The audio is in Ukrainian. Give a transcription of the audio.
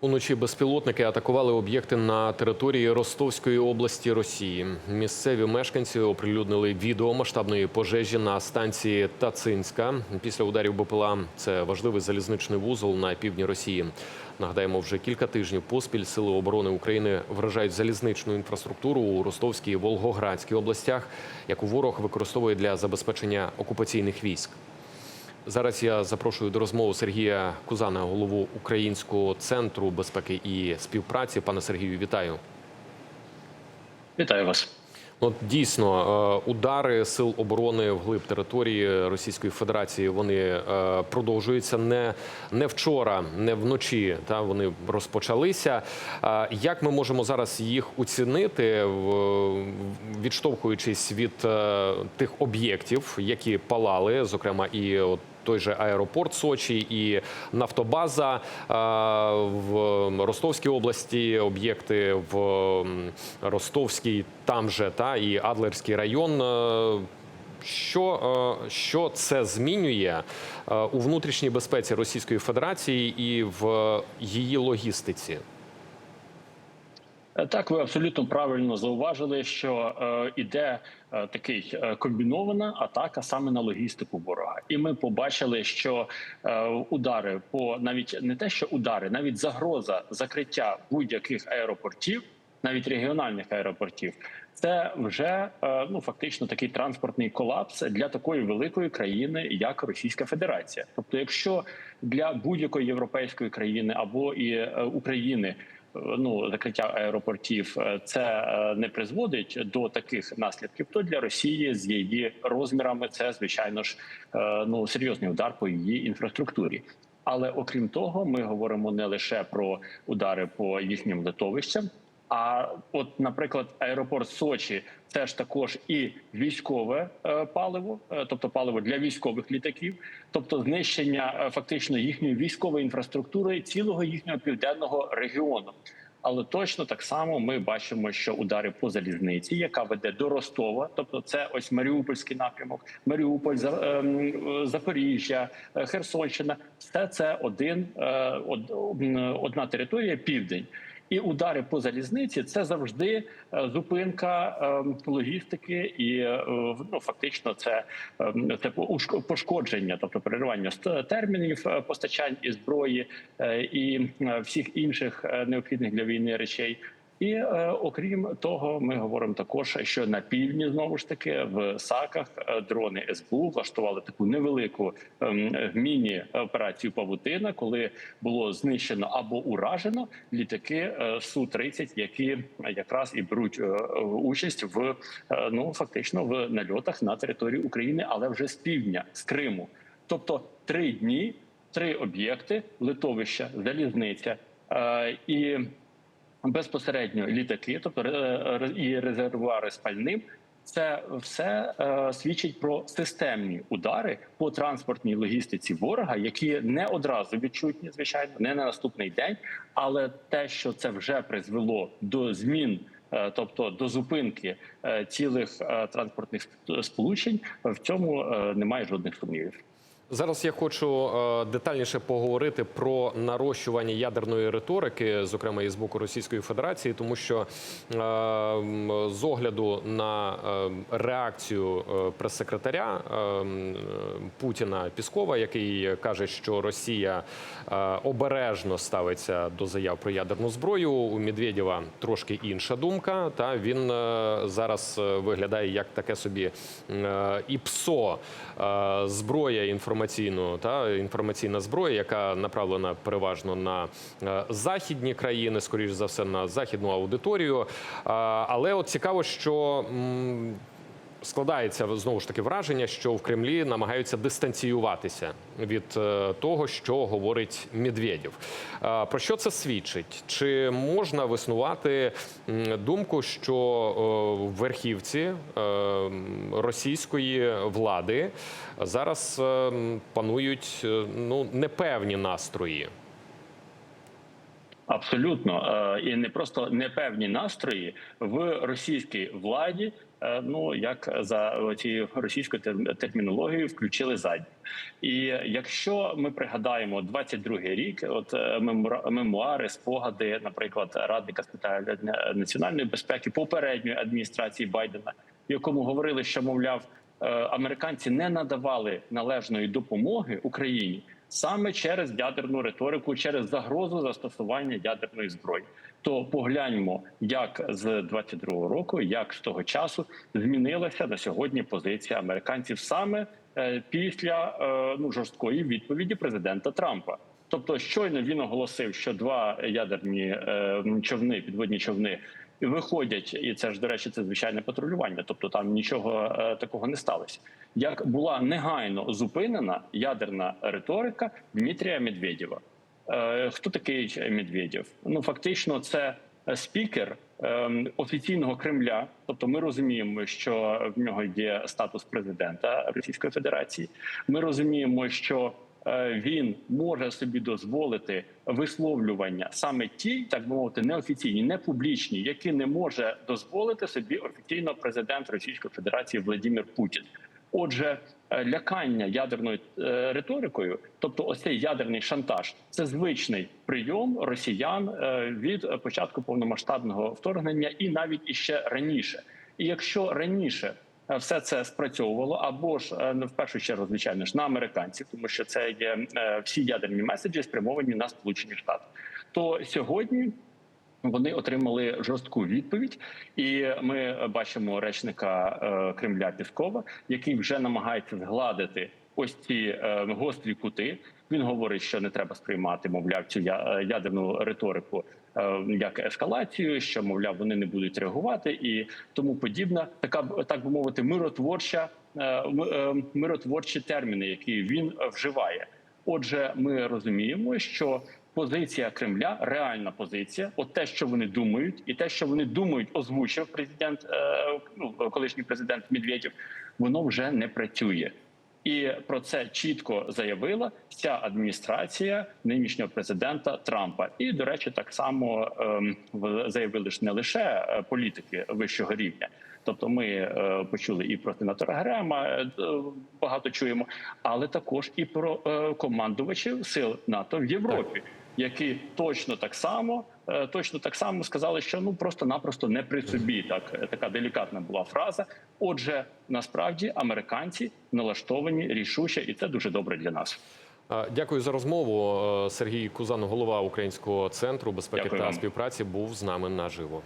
Уночі безпілотники атакували об'єкти на території Ростовської області Росії. Місцеві мешканці оприлюднили відео масштабної пожежі на станції Тацинська. Після ударів БПЛА це важливий залізничний вузол на півдні Росії. Нагадаємо, вже кілька тижнів поспіль сили оборони України вражають залізничну інфраструктуру у Ростовській і Волгоградській областях, яку ворог використовує для забезпечення окупаційних військ. Зараз я запрошую до розмови Сергія Кузана, голову Українського центру безпеки і співпраці. Пане Сергію, вітаю. Вітаю вас. От дійсно е, удари сил оборони вглиб території Російської Федерації вони е, продовжуються не, не вчора, не вночі. Та вони розпочалися. Е, Як ми можемо зараз їх оцінити, відштовхуючись від тих об'єктів, які палали, зокрема і от той же аеропорт Сочі і нафтобаза е, в Ростовській області, об'єкти в Ростовській, там же та і Адлерський район. Е, Що, е, що це змінює у внутрішній безпеці Російської Федерації і в її логістиці? Е, Так, ви абсолютно правильно зауважили, що е, іде е, такий е, комбінована атака саме на логістику ворога, і ми побачили, що е, удари по навіть не те, що удари, навіть загроза закриття будь-яких аеропортів, навіть регіональних аеропортів, це вже е, ну фактично такий транспортний колапс для такої великої країни, як Російська Федерація. Тобто, якщо для будь-якої європейської країни або і е, України ну закриття аеропортів е, це е, не призводить до таких наслідків, то для Росії з її розмірами це звичайно ж е, ну серйозний удар по її інфраструктурі. Але окрім того, ми говоримо не лише про удари по їхнім литовищам. А от, наприклад, аеропорт Сочі це ж також і військове е, паливо, е, тобто паливо для військових літаків, тобто знищення е, фактично їхньої військової інфраструктури цілого їхнього південного регіону. Але точно так само ми бачимо, що удари по залізниці, яка веде до Ростова, тобто це ось Маріупольський напрямок, Маріуполь, За- Запоріжжя, Херсонщина, все це один од- одна територія, південь. І удари по залізниці це завжди е, зупинка ем, логістики, і е, ну фактично це, ем, це пошкодження, тобто переривання термінів е, постачань і зброї і всіх інших необхідних для війни речей. І е, окрім того, ми говоримо також, що на півдні знову ж таки в САКах е, дрони СБУ влаштували таку невелику ем, міні операцію Павутина, коли було знищено або уражено літаки су 30 які якраз і беруть е, участь в е, ну фактично в нальотах на території України, але вже з півдня з Криму. Тобто три дні, три об'єкти: литовища, залізниця е, і безпосередньо літаки, тобто е, е, і резервуари з пальним. Це все е, свідчить про системні удари по транспортній логістиці ворога, які не одразу відчутні, звичайно, не на наступний день, але те, що це вже призвело до змін. е, Тобто до зупинки е, цілих е, транспортних сполучень в цьому е, немає жодних сумнівів. Зараз я хочу е, детальніше поговорити про нарощування ядерної риторики, зокрема і з боку Російської Федерації, тому що е, з огляду на е, реакцію прес-секретаря Путіна Піскова, який каже, що Росія обережно ставиться до заяв про ядерну зброю. У Медведєва трошки інша думка. Та він зараз виглядає як таке собі ІПСО зброя інформаційну та інформаційна зброя, яка направлена переважно на е, західні країни, скоріш за все на західну аудиторію. Але от цікаво, що. Складається знову ж таки враження, що в Кремлі намагаються дистанціюватися від е, того, що говорить Медведєв. Е, Про що це свідчить? Чи можна виснувати думку, що е, верхівці російської влади зараз панують ну непевні настрої? Абсолютно і не просто непевні настрої в російській владі ну як за цією російською тер- термінологією, включили задню. І якщо ми пригадаємо 22-й рік, от е, мемуари, спогади, наприклад, радника з питань національної безпеки попередньої адміністрації Байдена, в якому говорили, що мовляв е, американці не надавали належної допомоги Україні саме через ядерну риторику, через загрозу застосування ядерної зброї. То погляньмо, як з 22-го року, як з того часу змінилася на сьогодні позиція американців саме е, після е, ну жорсткої відповіді президента Трампа. Тобто, щойно він оголосив, що два ядерні е, човни, підводні човни. Виходять, і це ж до речі, це звичайне патрулювання. Тобто там нічого е, такого не сталося. Як була негайно зупинена ядерна риторика Дмитрія Медведєва. Е, хто такий Медведєв? Ну фактично, це е, спікер е, офіційного Кремля. Тобто, ми розуміємо, що в нього є статус президента Російської Федерації. Ми розуміємо, що е, він може собі дозволити висловлювання саме ті, так би мовити, неофіційні, не публічні, які не може дозволити собі офіційно президент Російської Федерації Владимир Путін. Отже, лякання ядерною е, риторикою, тобто ось цей ядерний шантаж, це звичний прийом росіян е, від початку повномасштабного вторгнення, і навіть іще раніше. І якщо раніше е, все це спрацьовувало, або ж е, ну, в першу чергу, звичайно ж, на американців, тому що це є е, всі ядерні меседжі спрямовані на Сполучені Штати, то сьогодні. Вони отримали жорстку відповідь, і ми бачимо речника е, Кремля Піскова, який вже намагається згладити ось ці е, гострі кути. Він говорить, що не треба сприймати, мовляв, цю е, ядерну риторику як ескалацію, що мовляв вони не будуть реагувати, і тому подібна, така так би мовити, миротворча миротворчі терміни, які він вживає. Отже, ми розуміємо, що позиція Кремля реальна позиція. От те, що вони думають, і те, що вони думають, озвучив президент, е, ну колишній президент Медведєв, воно вже не працює. І про це чітко заявила вся адміністрація нинішнього президента Трампа. І до речі, так само ем, заявили ж не лише е, політики вищого рівня. Тобто, ми е, почули і про сенатора Грема багато чуємо, але також і про командувачів сил НАТО в Європі, які точно так само. е, Точно так само сказали, що ну просто-напросто не при собі. Так е, така делікатна була фраза. Отже, насправді американці налаштовані рішуче, і це дуже добре для нас. Дякую за розмову. Е, Сергій Кузан, голова Українського центру безпеки Дякую та вам. співпраці, був з нами наживо.